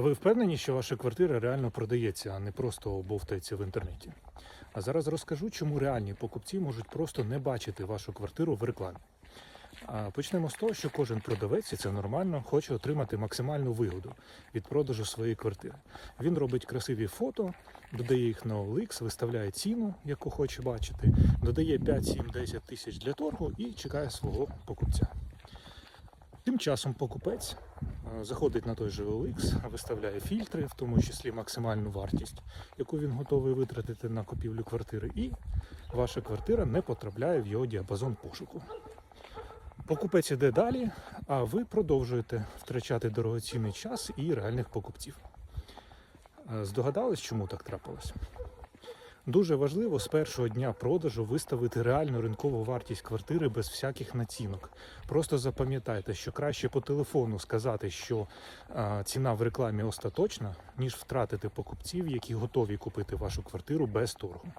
Ви впевнені, що ваша квартира реально продається, а не просто бовтається в інтернеті? А зараз розкажу, чому реальні покупці можуть просто не бачити вашу квартиру в рекламі. Почнемо з того, що кожен продавець, і це нормально, хоче отримати максимальну вигоду від продажу своєї квартири. Він робить красиві фото, додає їх на OLX, виставляє ціну, яку хоче бачити, додає 5, 7, 10 тисяч для торгу і чекає свого покупця. Тим часом покупець е, заходить на той же OLX, виставляє фільтри, в тому числі максимальну вартість, яку він готовий витратити на купівлю квартири, і ваша квартира не потрапляє в його діапазон пошуку. Покупець іде далі, а ви продовжуєте втрачати дорогоцінний час і реальних покупців. Е, Здогадались, чому так трапилось? Дуже важливо з першого дня продажу виставити реальну ринкову вартість квартири без всяких націнок. Просто запам'ятайте, що краще по телефону сказати, що а, ціна в рекламі остаточна, ніж втратити покупців, які готові купити вашу квартиру без торгу.